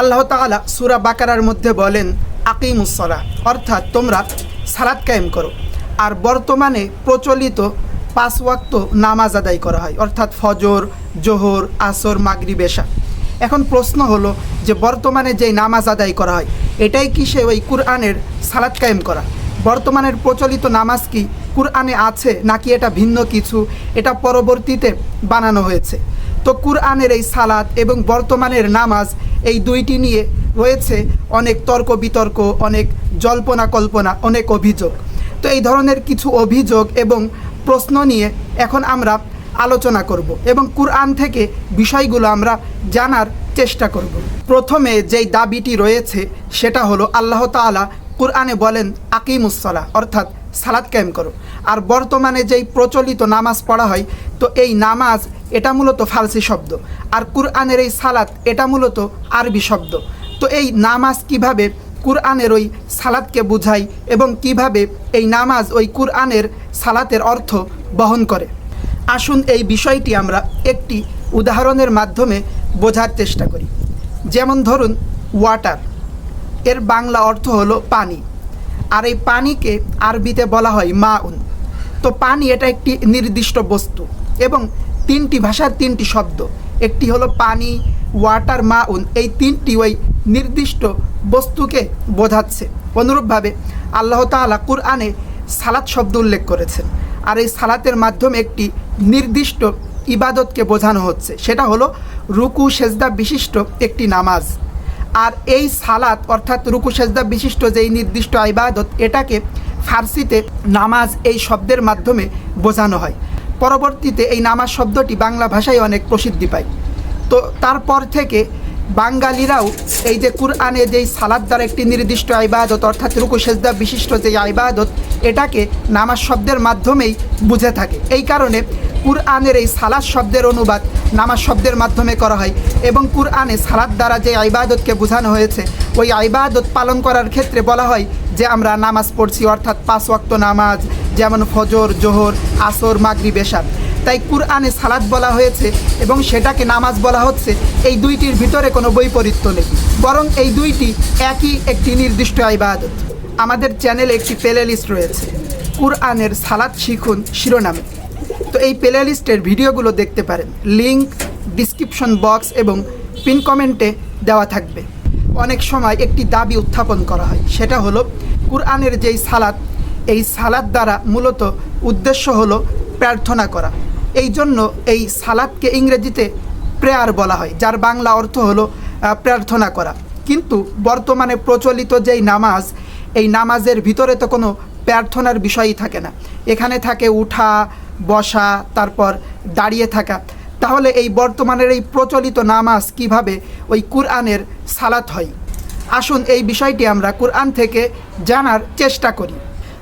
আল্লাহ তাআলা সুরা বাকারার মধ্যে বলেন আকিমুসলা অর্থাৎ তোমরা সালাদ কায়েম করো। আর বর্তমানে প্রচলিত পাঁচ ওয়াক্ত নামাজ আদায় করা হয়, অর্থাৎ ফজর, জোহর, আসর, মাগরিব, এশা। এখন প্রশ্ন হলো যে বর্তমানে যেই নামাজ আদায় করা হয়, এটাই কি সে ওই কুরআনের সালাদ কায়েম করা? বর্তমানের প্রচলিত নামাজ কি কুরআনে আছে নাকি এটা ভিন্ন কিছু? এটা পরবর্তীতে বানানো হয়েছে। তো কুরআনের এই সালাত এবং বর্তমানের নামাজ এই দুইটি নিয়ে রয়েছে অনেক তর্ক বিতর্ক, অনেক জল্পনা কল্পনা, অনেক অভিযোগ। তো এই ধরনের কিছু অভিযোগ এবং প্রশ্ন নিয়ে এখন আমরা আলোচনা করব এবং কুরআন থেকে বিষয়গুলো আমরা জানার চেষ্টা করব। প্রথমে যেই দাবিটি রয়েছে সেটা হলো আল্লাহ তাআলা কুরআনে বলেন আকিমুসলা অর্থাৎ সালাদ কায়েম করো। আর বর্তমানে যেই প্রচলিত নামাজ পড়া হয়, তো এই নামাজ এটা মূলত ফালসি শব্দ। আর কুরআনের এই সালাত এটা মূলত আরবি শব্দ। তো এই নামাজ কীভাবে কুরআনের ওই সালাদকে বুঝায় এবং কীভাবে এই নামাজ ওই কুরআনের সালাতের অর্থ বহন করে? আসুন এই বিষয়টি আমরা একটি উদাহরণের মাধ্যমে বোঝার চেষ্টা করি। যেমন ধরুন ওয়াটার এর বাংলা অর্থ হলো পানি। আর এই পানিকে আরবিতে বলা হয় মাউন। তো পানি এটা একটি নির্দিষ্ট বস্তু এবং তিনটি ভাষার তিনটি শব্দ। একটি হলো পানি, ওয়াটার, মাউন। এই তিনটি ওই নির্দিষ্ট বস্তুকে বোঝাচ্ছে। অনুরূপভাবে আল্লাহ তাআলা কুরআনে সালাত শব্দ উল্লেখ করেছেন। আর এই সালাতের মাধ্যমে একটি নির্দিষ্ট ইবাদতকে বোঝানো হচ্ছে। সেটা হলো রুকু, সেজদা বিশিষ্ট একটি নামাজ। আর এই সালাত, অর্থাৎ রুকু সেজদা বিশিষ্ট যেই নির্দিষ্ট ইবাদত, এটাকে ফার্সিতে নামাজ এই শব্দের মাধ্যমে বোঝানো হয়। পরবর্তীতে এই নামাজ শব্দটি বাংলা ভাষায় অনেক প্রসিদ্ধি পায়। তো তারপর থেকে বাঙালিরাও এই যে কুরআনে যেই সালাদ দ্বারা একটি নির্দিষ্ট আইবাদত অর্থাৎ রুকু সেজদা বিশিষ্ট যে আইবাদত এটাকে নামাজ শব্দের মাধ্যমেই বুঝে থাকে। এই কারণে কুরআনের এই সালাদ শব্দের অনুবাদ, নামাজ শব্দের মাধ্যমে করা হয় এবং কুরআনে সালাদ দ্বারা যে আইবাদতকে বোঝানো হয়েছে, ওই আইবাদত পালন করার ক্ষেত্রে বলা হয় যে আমরা নামাজ পড়ছি, অর্থাৎ পাঁচ ওয়াক্ত নামাজ, যেমন ফজর, জোহর, আসর মাগরি বেশার তাই কুরআনে সালাদ বলা হয়েছে এবং সেটাকে নামাজ বলা হচ্ছে, এই দুইটির ভিতরে কোনো বৈপরীত্য নেই। বরং এই দুইটি একই একটি নির্দিষ্ট আইবাদত আমাদের চ্যানেলে একটি প্লে রয়েছে। কুরআনের সালাদ শিখুন শিরোনামে। তো এই প্লে লিস্টের ভিডিওগুলো দেখতে পারেন। লিংক, ডিসক্রিপশন বক্স এবং পিন কমেন্টে দেওয়া থাকবে। অনেক সময় একটি দাবি উত্থাপন করা হয়, সেটা হলো কুরআনের যেই সালাদ এই সালাদ দ্বারা মূলত উদ্দেশ্য হলো প্রার্থনা করা। এই জন্য এই সালাদকে ইংরেজিতে প্রেয়ার বলা হয়, যার বাংলা অর্থ হলো প্রার্থনা করা। কিন্তু বর্তমানে প্রচলিত যেই নামাজ, এই নামাজের ভিতরে তো কোনো প্রার্থনার বিষয়ই থাকে না। এখানে থাকে উঠা বসা, তারপর দাঁড়িয়ে থাকা। তাহলে এই বর্তমানের এই প্রচলিত নামাজ কীভাবে ওই কুরআনের সালাত হয়? আসুন এই বিষয়টি আমরা কুরআন থেকে জানার চেষ্টা করি।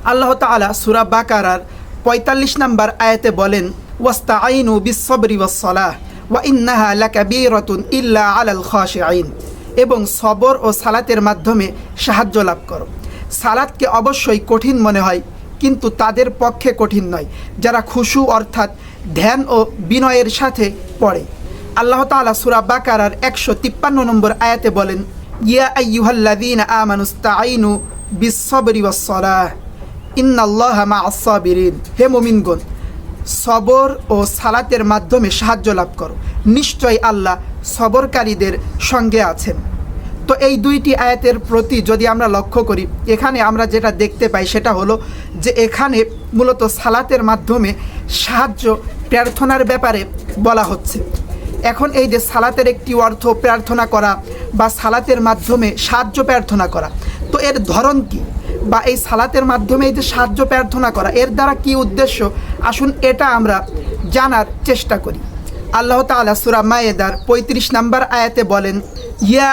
আল্লাহ তাআলা সুরা বাকারার পঁয়তাল্লিশ নম্বর আয়াতে বলেন ওয়াস্তা আইনু বিশ্বরি ওয়াসলাহ ওয়া ইন্নাহা লাকাবীরাতুন ইল্লা আলাল আইন এবং সবর ও সালাতের মাধ্যমে সাহায্য লাভ করো। সালাতকে অবশ্যই কঠিন মনে হয় কিন্তু তাদের পক্ষে কঠিন নয়, যারা খুশু অর্থাৎ ধ্যান ও বিনয়ের সাথে পড়ে। আল্লাহ তাআলা সূরা বাকারার একশো তিপ্পান্ন নম্বর আয়াতে বলেন, ইয়া আইয়ুহাল্লাযীনা আমানুস্তাঈনু বিশ্বরি ওয়াসসালাহ, ইন্নাল্লাহা মা আসাবিরিন হে মুমিনগণ, সবর ও সালাতের মাধ্যমে সাহায্য লাভ করো। নিশ্চয় আল্লাহ সবরকারীদের সঙ্গে আছেন। তো এই দুইটি আয়াতের প্রতি যদি আমরা লক্ষ্য করি, এখানে আমরা যেটা দেখতে পাই সেটা হলো যে এখানে মূলত সালাতের মাধ্যমে সাহায্য প্রার্থনার ব্যাপারে বলা হচ্ছে। এখন এই যে সালাতের একটি অর্থ প্রার্থনা করা বা সালাতের মাধ্যমে সাহায্য প্রার্থনা করা, তো এর ধরন কী? বা এই সালাতের মাধ্যমে এই যে সাহায্য প্রার্থনা করা, এর দ্বারা কি উদ্দেশ্য? আসুন এটা আমরা জানার চেষ্টা করি। আল্লাহ তাআলা সূরা মায়েদার পঁয়ত্রিশ নম্বর আয়াতে বলেন ইয়া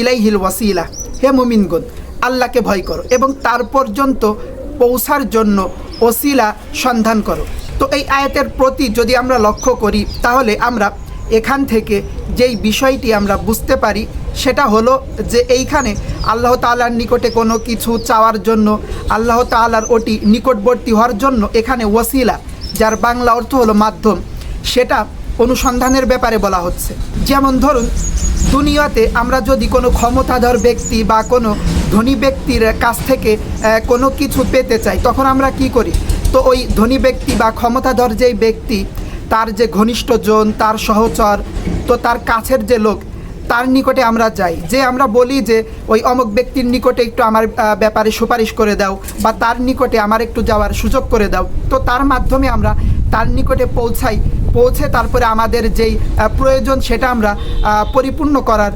ইলাইহিল হে মুমিনগণ, আল্লাহকে ভয় করো এবং তার পর্যন্ত পৌঁছার জন্য ওসিলা সন্ধান করো। তো এই আয়াতের প্রতি যদি আমরা লক্ষ্য করি, তাহলে আমরা এখান থেকে যেই বিষয়টি আমরা বুঝতে পারি, সেটা হলো যে এইখানে আল্লাহ তাআলার নিকটে কোনো কিছু চাওয়ার জন্য, আল্লাহ তাআলার ওটি নিকটবর্তী হওয়ার জন্য এখানে ওসিলা, যার বাংলা অর্থ হলো মাধ্যম, সেটা অনুসন্ধানের ব্যাপারে বলা হচ্ছে। যেমন ধরুন, দুনিয়াতে আমরা যদি কোনো ক্ষমতাধর ব্যক্তি বা কোনো ধনী ব্যক্তির কাছ থেকে কোনো কিছু পেতে চাই, তখন আমরা কি করি? তো ওই ধনী ব্যক্তি বা ক্ষমতাধর যেই ব্যক্তি, তার যে ঘনিষ্ঠজন তার সহচর, তো তার কাছের যে লোক, তার নিকটে আমরা যাই। যে আমরা বলি যে, ওই অমুক ব্যক্তির নিকটে একটু আমার ব্যাপারে সুপারিশ করে দাও, বা তার নিকটে আমার একটু যাওয়ার সুযোগ করে দাও। তো তার মাধ্যমে আমরা তার নিকটে পৌঁছাই পৌঁছে তারপরে আমাদের যেই প্রয়োজন সেটা আমরা পরিপূর্ণ করার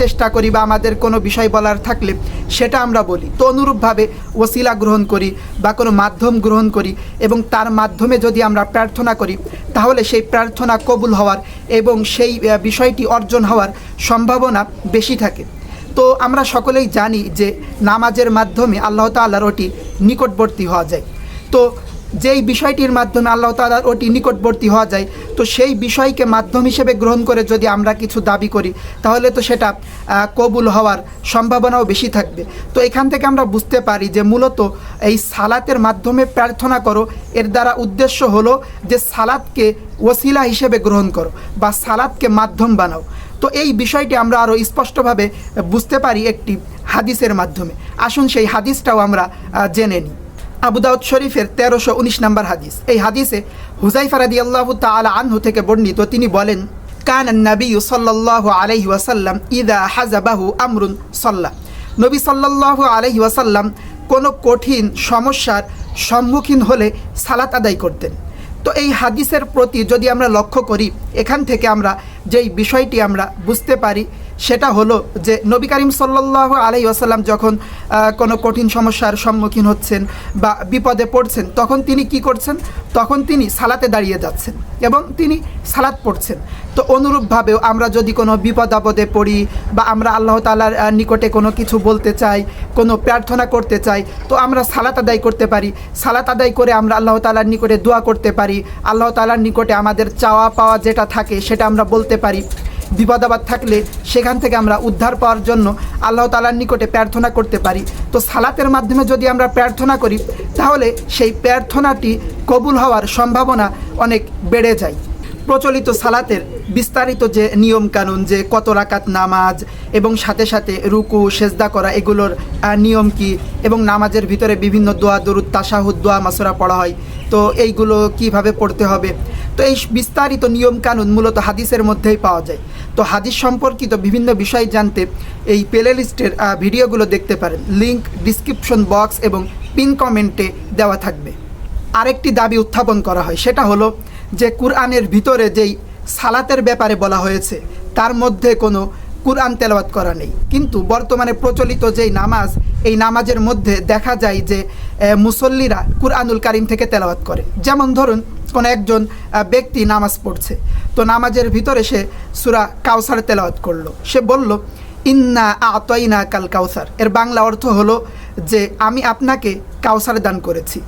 চেষ্টা করি বা আমাদের কোনো বিষয় বলার থাকলে সেটা আমরা বলি। তো অনুরূপভাবে ওসিলা গ্রহণ করি বা কোনো মাধ্যম গ্রহণ করি এবং তার মাধ্যমে যদি আমরা প্রার্থনা করি, তাহলে সেই প্রার্থনা কবুল হওয়ার এবং সেই বিষয়টি অর্জন হওয়ার সম্ভাবনা বেশি থাকে। তো আমরা সকলেই জানি যে নামাজের মাধ্যমে আল্লাহ তাল্লাহর ওটি নিকটবর্তী হওয়া যায়। তো যেই বিষয়টির মাধ্যমে আল্লাহ তালার ওটি নিকটবর্তী হওয়া যায়, তো সেই বিষয়কে মাধ্যম হিসেবে গ্রহণ করে যদি আমরা কিছু দাবি করি, তাহলে তো সেটা কবুল হওয়ার সম্ভাবনাও বেশি থাকবে। তো এখান থেকে আমরা বুঝতে পারি যে মূলত এই সালাতের মাধ্যমে প্রার্থনা করো, এর দ্বারা উদ্দেশ্য হলো যে সালাদকে ওসিলা হিসেবে গ্রহণ করো বা সালাদকে মাধ্যম বানাও। তো এই বিষয়টি আমরা আরও স্পষ্টভাবে বুঝতে পারি একটি হাদিসের মাধ্যমে। আসুন সেই হাদিসটাও আমরা জেনে নিই। আবু দাউদ শরীফের তেরোশো উনিশ নম্বর হাদিস। এই হাদিসে হুজাইফা রাদি আল্লাহ তালা আনহু থেকে বর্ণিত, তিনি বলেন, কান নবী সাল্লাহ আলহি ওয়াসাল্লাম ইদা হাজাবাহু আমরুন সাল্লাহ নবী সাল্লাহ আলহি ওয়াসাল্লাম কোনো কঠিন সমস্যার সম্মুখীন হলে সালাত আদায় করতেন। তো এই হাদিসের প্রতি যদি আমরা লক্ষ্য করি, এখান থেকে আমরা যেই বিষয়টি আমরা বুঝতে পারি সেটা হলো যে নবী করিম সাল্লাহ আলাই আসাল্লাম যখন কোনো কঠিন সমস্যার সম্মুখীন হচ্ছেন বা বিপদে পড়ছেন, তখন তিনি কি করছেন? তখন তিনি সালাতে দাঁড়িয়ে যাচ্ছেন এবং তিনি সালাত পড়ছেন। তো অনুরূপভাবেও আমরা যদি কোনো বিপদ আপদে পড়ি বা আমরা আল্লাহ তালার নিকটে কোনো কিছু বলতে চাই, কোনো প্রার্থনা করতে চাই, তো আমরা সালাত আদায় করতে পারি। সালাত আদায় করে আমরা আল্লাহ তালার নিকটে দোয়া করতে পারি। আল্লাহ তালার নিকটে আমাদের চাওয়া পাওয়া যেটা থাকে সেটা আমরা বলতে পারি। বিপদাবাদ থাকলে সেখান থেকে আমরা উদ্ধার পাওয়ার জন্য আল্লাহ তালার নিকটে প্রার্থনা করতে পারি। তো সালাতের মাধ্যমে যদি আমরা প্রার্থনা করি, তাহলে সেই প্রার্থনাটি কবুল হওয়ার সম্ভাবনা অনেক বেড়ে যায়। প্রচলিত সালাতের বিস্তারিত যে নিয়ম কানুন যে কত রাকাত নামাজ এবং সাথে সাথে রুকু, সেজদা করা, এগুলোর নিয়ম কি এবং নামাজের ভিতরে বিভিন্ন দোয়া, দরুদ তাসাহুদ দোয়া, মাসরা পড়া হয়, তো এইগুলো কীভাবে পড়তে হবে? তো এই বিস্তারিত নিয়ম কানুন মূলত হাদিসের মধ্যেই পাওয়া যায়। তো হাদিস সম্পর্কিত বিভিন্ন বিষয় জানতে এই প্লে লিস্টের ভিডিওগুলো দেখতে পারেন। লিংক ডিসক্রিপশন বক্স এবং পিন কমেন্টে দেওয়া থাকবে। আরেকটি দাবি উত্থাপন করা হয়, সেটা হলো যে কুরআনের ভিতরে যেই সালাতের ব্যাপারে বলা হয়েছে, তার মধ্যে কোনো কুরআন তেলাওয়াত করা নেই। কিন্তু বর্তমানে প্রচলিত যেই নামাজ, এই নামাজের মধ্যে দেখা যায় যে মুসল্লিরা কুরআনুল কারিম থেকে তেলাওয়াত করে। যেমন ধরুন কোনো একজন ব্যক্তি নামাজ পড়ছে তো নামাজের ভিতরে সে সুরা কাউসার তেলাওয়াত করল সে বলল ইন্না আতইনা কাল কাউসার এর বাংলা অর্থ হলো যে আমি আপনাকে কাউসার দান করেছি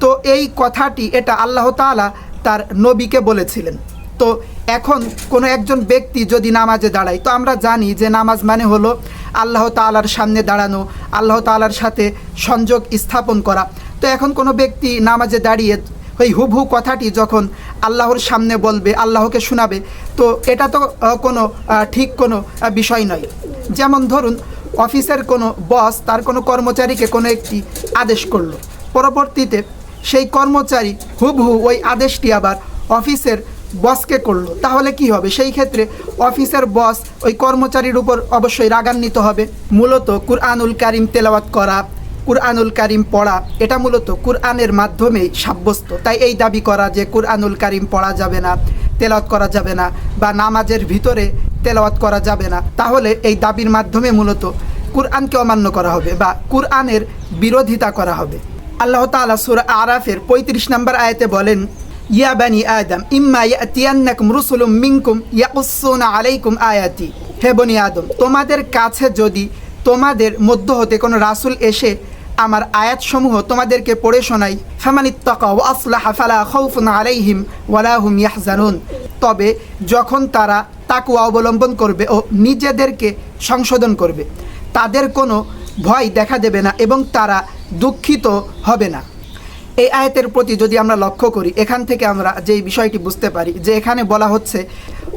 তো এই কথাটি এটা আল্লাহ তাআলা তার নবীকে বলেছিলেন তো এখন কোনো একজন ব্যক্তি যদি নামাজে দাঁড়ায় তো আমরা জানি যে নামাজ মানে হলো আল্লাহ তাআলার সামনে দাঁড়ানো আল্লাহ তাআলার সাথে সংযোগ স্থাপন করা তো এখন কোনো ব্যক্তি নামাজে দাঁড়িয়ে ওই হুবহু কথাটি যখন আল্লাহর সামনে বলবে, আল্লাহকে শোনাবে, তো এটা তো কোনো ঠিক কোনো বিষয় নয়। যেমন ধরুন, অফিসের কোনো বস তার কোনো কর্মচারীকে কোনো একটি আদেশ করল। পরবর্তীতে সেই কর্মচারী হুবহু ওই আদেশটি আবার অফিসের বসকে করল। তাহলে কি হবে? সেই ক্ষেত্রে অফিসের বস ওই কর্মচারীর উপর অবশ্যই রাগান্বিত হবে। মূলত কুরআনুল কারিম তেলাওয়াত করা কুরআনুল কারিম পড়া, এটা মূলত কুরআনের মাধ্যমেই সাব্যস্ত। তাই এই দাবি করা যে কুরআনুল কারিম পড়া যাবে না, তেলাওয়াত করা যাবে না, বা নামাজের ভিতরে তেলাওয়াত করা যাবে না, তাহলে এই দাবির মাধ্যমে মূলত কুরআনকে অমান্য করা হবে, বা কুরআনের বিরোধিতা করা হবে। আল্লাহ তাআলা সূরা আরাফের পঁয়ত্রিশ নম্বর আয়াতে বলেন, ইয়া বানি আদম, ইম্মা ইয়াতিয়ান্নাকুম রুসুলুম মিনকুম ইয়াকুসুনা আলাইকুম আয়াতি। হে বনি আদম, তোমাদের কাছে যদি তোমাদের মধ্য হতে কোনো রাসূল এসে আমার আয়াতসমূহ তোমাদেরকে পড়ে শোনাই। ফামানিত্তাকা তবে যখন তারা তাকুয়া অবলম্বন করবে ও নিজেদেরকে সংশোধন করবে, তাদের কোনো ভয় দেখা দেবে না এবং তারা দুঃখিত হবে না। এই আয়াতের প্রতি যদি আমরা লক্ষ্য করি, এখান থেকে আমরা যেই বিষয়টি বুঝতে পারি যে এখানে বলা হচ্ছে,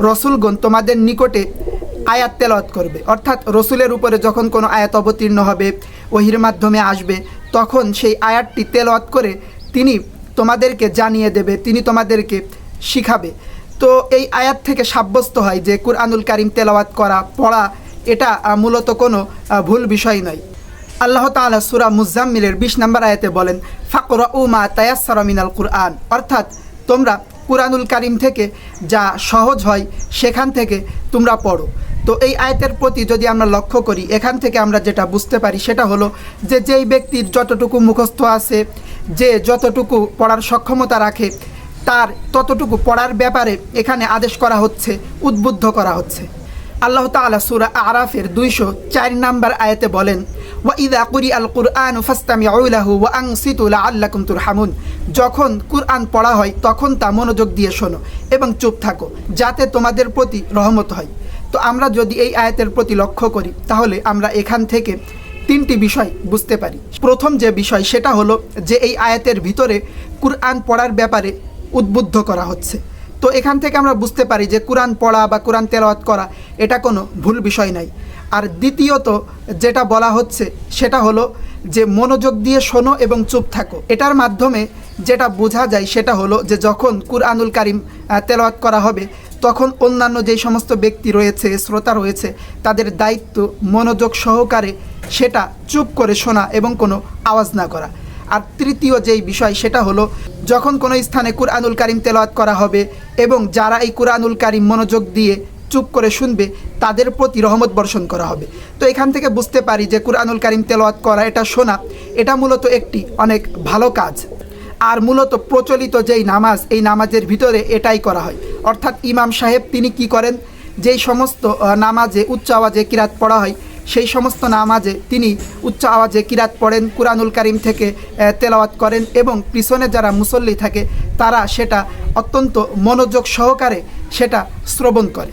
রসুলগণ তোমাদের নিকটে আয়াত তেলাওয়াত করবে। অর্থাৎ রসুলের উপরে যখন কোনো আয়াত অবতীর্ণ হবে, ওহির মাধ্যমে আসবে, তখন সেই আয়াতটি তেলাওয়াত করে তিনি তোমাদেরকে জানিয়ে দেবে, তিনি তোমাদেরকে শিখাবে। তো এই আয়াত থেকে সাব্যস্ত হয় যে কুরআনুল কারিম তেলাওয়াত করা, পড়া, এটা মূলত কোনো ভুল বিষয় নয়। আল্লাহ তাআলা সূরা মুজাম্মিলের বিশ নম্বর আয়াতে বলেন ফাকরা উমা তায়াসসারা মিনাল কুরআন। অর্থাৎ তোমরা কুরআনুল কারিম থেকে যা সহজ হয়, সেখান থেকে তোমরা পড়ো। তো এই আয়াতের প্রতি যদি আমরা লক্ষ্য করি, এখান থেকে আমরা যেটা বুঝতে পারি সেটা হলো যে যেই ব্যক্তির যতটুকু মুখস্থ আছে, যে যতটুকু পড়ার সক্ষমতা রাখে, তার ততটুকু পড়ার ব্যাপারে এখানে আদেশ করা হচ্ছে, উদ্বুদ্ধ করা হচ্ছে। আল্লাহ তাআলা সূরা আরাফের দুইশো চার নাম্বার আয়াতে বলেন, ওয়া ইদা কুরি আল কুরআন ফাস্তামিউ লাহু ওয়া আনসিতু লাআল্লাকুম তুরহামুন। যখন কুরআন পড়া হয়, তখন তা মনোযোগ দিয়ে শোনো এবং চুপ থাকো, যাতে তোমাদের প্রতি রহমত হয়। তো আমরা যদি এই আয়াতের প্রতি লক্ষ্য করি, তাহলে আমরা এখান থেকে তিনটি বিষয় বুঝতে পারি। প্রথম যে বিষয়, সেটা হলো যে এই আয়াতের ভিতরে কুরআন পড়ার ব্যাপারে উদ্বুদ্ধ করা হচ্ছে। তো এখান থেকে আমরা বুঝতে পারি যে কোরআন পড়া বা কোরআন তেলাওয়াত করা, এটা কোনো ভুল বিষয় নাই আর দ্বিতীয়ত যেটা বলা হচ্ছে, সেটা হলো যে মনোযোগ দিয়ে শোনো এবং চুপ থাকো। এটার মাধ্যমে যেটা বোঝা যায়, সেটা হলো যে যখন কুরআনুল কারিম তেলাওয়াত করা হবে তখন অন্যান্য যেই সমস্ত ব্যক্তি রয়েছে, শ্রোতা রয়েছে, তাদের দায়িত্ব, মনোযোগ সহকারে সেটা চুপ করে শোনা এবং কোনো আওয়াজ না করা। আর তৃতীয় যেই বিষয় সেটা হলো, যখন কোনো স্থানে কুরআনুল কারিম তেলাওয়াত করা হবে এবং যারা এই কুরআনুল কারিম মনোযোগ দিয়ে চুপ করে শুনবে, তাদের প্রতি রহমত বর্ষণ করা হবে। তো এখান থেকে বুঝতে পারি যে কুরআনুল কারিম তেলাওয়াত করা, এটা শোনা, এটা মূলত একটি অনেক ভালো কাজ। আর মূলত প্রচলিত যেই নামাজ, এই নামাজের ভিতরে এটাই করা হয়। অর্থাৎ ইমাম সাহেব, তিনি কি করেন? যেই সমস্ত নামাজে, উচ্চ আওয়াজে কিরাত পড়া হয়, সেই সমস্ত নামাজে তিনি উচ্চ আওয়াজে কিরাত পড়েন, কুরআনুল কারিম থেকে তেলাওয়াত করেন এবং পিছনে যারা মুসল্লি থাকে, তারা সেটা অত্যন্ত মনোযোগ সহকারে সেটা শ্রবণ করে।